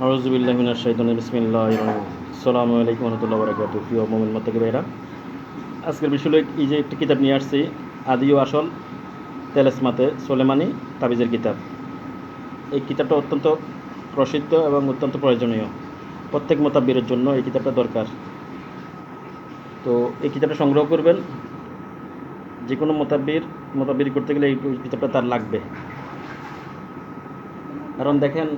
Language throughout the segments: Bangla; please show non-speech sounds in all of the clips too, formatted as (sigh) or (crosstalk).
প্রিয় আজকের বিষয় এই যে একটি কিতাব নিয়ে আসছি, আদিও আসল তেলেসমাতে সোলেমানি তাবিজের কিতাব। এই কিতাবটা অত্যন্ত প্রসিদ্ধ এবং অত্যন্ত প্রয়োজনীয়। প্রত্যেক মোতাব্বিরের জন্য এই কিতাবটা দরকার। তো এই কিতাবটা সংগ্রহ করবেন। যে কোনো মোতাব্বির মোতাব্বির করতে গেলে এই কিতাবটা তার লাগবে। কারণ দেখেন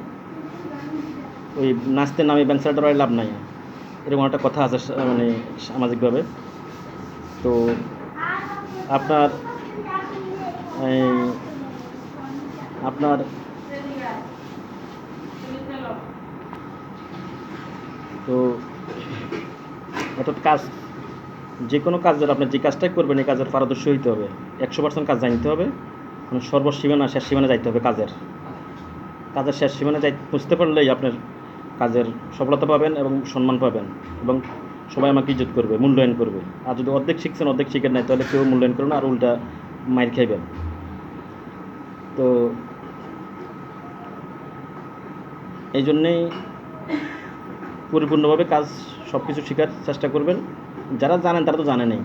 ওই নাচতে নামে ব্যাংসারটা লাভ নাই। এরকম একটা কথা আছে মানে সামাজিকভাবে। তো আপনার আপনার তো অর্থাৎ কাজ, যে কোনো কাজের আপনি যে কাজটাই করবেন, এই কাজের পারদর্শী হইতে হবে। একশো পার্সেন্ট কাজ জানতে হবে। মানে সর্বসীমানা শেষ সীমানা যাইতে হবে কাজের। কাজের শেষ সীমানা যাই, বুঝতে পারলেই আপনার কাজের সফলতা পাবেন এবং সম্মান পাবেন এবং সবাই আমাকে ইজ্জত করবে, মূল্যায়ন করবে। আর যদি অর্ধেক শিখছেন, অর্ধেক শিখেন নাই, তাহলে কেউ মূল্যায়ন করবে না আর উল্টা মাইর খাইবেন। তো এই জন্যেই পরিপূর্ণভাবে কাজ সব কিছু শেখার চেষ্টা করবেন। যারা জানেন, তারা তো জানে নেই।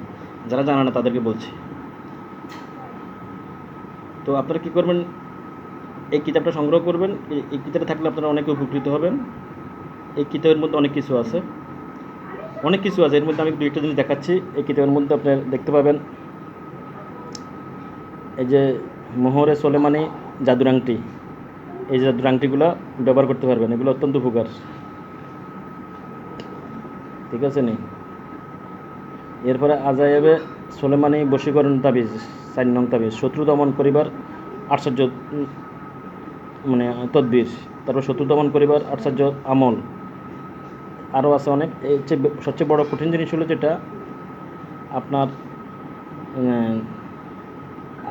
যারা জানে না, তাদেরকে বলছি। তো আপনারা কী করবেন? এই কিতাবটা সংগ্রহ করবেন। এই কিতাবটা থাকলে আপনারা অনেকে উপকৃত হবেন। এই কিতাবের মধ্যে অনেক কিছু আছে। অনেক কিছু আছে। এর মধ্যে আমি দুইটা জিনিস দেখাচ্ছি। এই কিতাবের মধ্যে আপনি দেখতে পাবেন এই যে মোহরে সোলেমানি জাদুর আংটি। এই যে জাদুর আংটিগুলো ব্যবহার করতে পারবেন। এগুলো অত্যন্ত উপকার। ঠিক আছে নি? এরপরে আজাইবে সোলেমানি বশীকরণ তাবিজ চার নং তাবিজ শত্রু দমন করিবার আশ্চর্য মানে তদ্বির। তারপর শত্রু দমন করিবার আশ্চর্য আমল। আরও আছে অনেক। এর চেয়ে সবচেয়ে বড় কঠিন জিনিস হলো যেটা, আপনার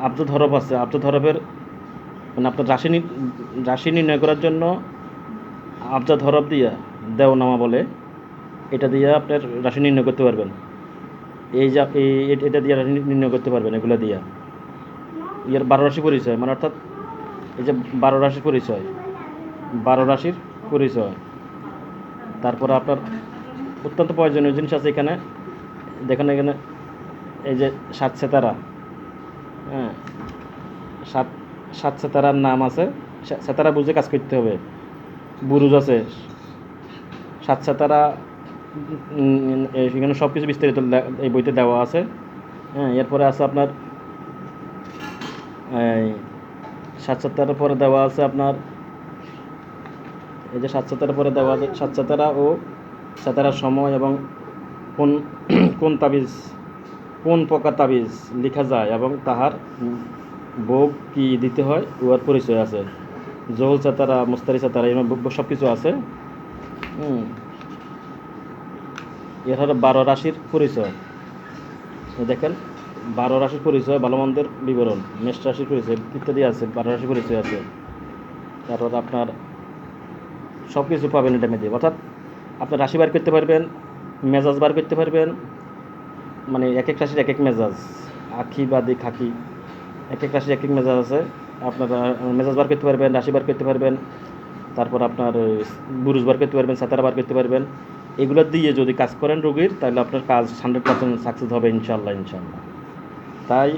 আব্দ হরফ আছে। আব্দ হরফের মানে আপনার রাশি রাশি নির্ণয় করার জন্য আবজাদ হরফ দিয়া দেওনামা বলে, এটা দিয়ে আপনার রাশি নির্ণয় করতে পারবেন। এই যা এটা দিয়ে রাশি নির্ণয় করতে পারবেন এগুলো দিয়া। ইয়ার বারো রাশি পরিচয় মানে অর্থাৎ এই যে বারো রাশির পরিচয়, বারো রাশির পরিচয়। তারপরে আপনার অত্যন্ত প্রয়োজনীয় জিনিস আছে এখানে। দেখেন এখানে এই যে সাত সেতারা। হ্যাঁ সাত সাত সেতারার নাম আছে। সেতারা বুঝে কাজ করতে হবে। বুরুজ আছে। সাত সেতারা এখানে সব কিছু বিস্তারিত এই বইতে দেওয়া আছে। হ্যাঁ এরপরে আছে আপনার, এই, সাত সাতটার পরে দেওয়া আছে আপনার এই যে সাত পরে দেওয়া আছে সাত সাতারা ও সাতারার সময় এবং কোন কোন তাবিজ, কোন প্রকার তাবিজ লেখা যায় এবং তাহার ভোগ কি দিতে হয়, উহার পরিচয় আছে। জহল চাতারা মুস্তারি চাতারা এরকম সব কিছু আছে। এর বারো রাশির পরিচয়। দেখেন, বারো রাশির পরিচয় ভালো মন্দের বিবরণ, মেষ রাশির পরিচয়, ইত্যাদি আছে, বারো রাশির পরিচয় আছে। তারপর আপনার সব কিছু পাবেন এটা মেয়েদের অর্থাৎ আপনার রাশি বার করতে পারবেন, মেজাজ বার করতে পারবেন মানে এক এক রাশির এক এক মেজাজ, আখি বাদি খাকি এক এক রাশির এক এক মেজাজ আছে। আপনার মেজাজ বার করতে পারবেন, রাশি বার করতে পারবেন, তারপর আপনার বুরুজ বার করতে পারবেন, সাতারা বার করতে পারবেন। এগুলো দিয়ে যদি কাজ করেন রোগীর, তাহলে আপনার কাজ হান্ড্রেড পার্সেন্ট সাকসেস হবে ইনশাল্লাহ ইনশাল্লাহ তাই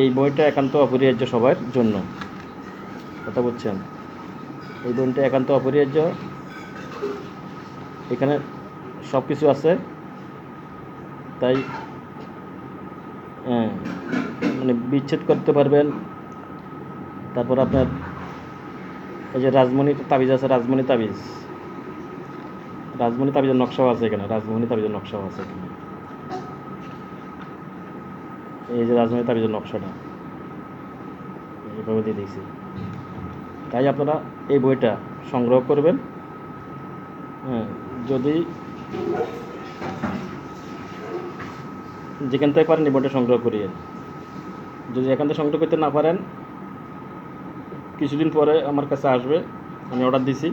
এই বইটা একান্ত অপরিহার্য সবার জন্য। কথা বলছেন? এই বইটা একান্ত অপরিহার্য। এখানে সব কিছু আছে। তাই হ্যাঁ মানে বিচ্ছেদ করতে পারবেন। তারপর আপনার এই যে রাজমণি তাবিজ আছে, রাজমণি তাবিজ। রাজমণি তাবিজের নকশাও আছে এখানে, রাজমণি তাবিজের নকশাও আছে এখানে। এই যে রাজমণি তাবিজের নকশাটা, এইভাবে দিয়ে দিয়েছি। তাই আপনারা এই বইটা সংগ্রহ করবেন। হ্যাঁ যদি যেখান থেকে পারেন এই বইটা সংগ্রহ করিয়ে। যদি এখান থেকে সংগ্রহ করতে না পারেন, কিছুদিন পরে আমার কাছে আসবে, আমি অর্ডার দিছি,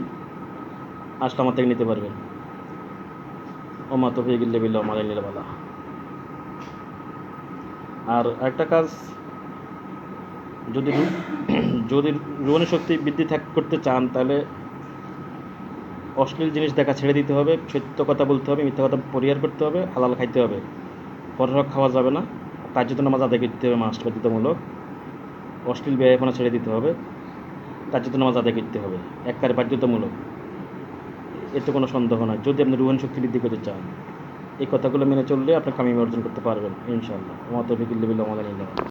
আসলে আমার থেকে নিতে পারবেন। ওমা তো হয়ে গেলে বিল্লা আমার আর একটা কাজ যদি (clears throat) যদি রোহণী শক্তি বৃদ্ধি থাক করতে চান, তাহলে অশ্লীল জিনিস দেখা ছেড়ে দিতে হবে, সত্য কথা বলতে হবে, মিথ্যা কথা পরিহার করতে হবে, হালাল খাইতে হবে। পরের খাওয়া যাবে না, তার জন্য নামাজ আদায় করতে হবে মাস্ট বাধ্যতামূলক অশ্লীল ব্যয়পনা ছেড়ে দিতে হবে, তার জন্য নামাজ আদায় করতে হবে একবারে বাধ্যতামূলক। এতে কোনো সন্দেহ নয় যদি আপনি রুহান শক্তি বৃদ্ধি করতে চান, এই কথাগুলো মেনে চললে আপনি কামিয়াবি অর্জন করতে পারবেন, ইনশাআল্লাহ। আমার তো তফিকুল্লাহ আমাদের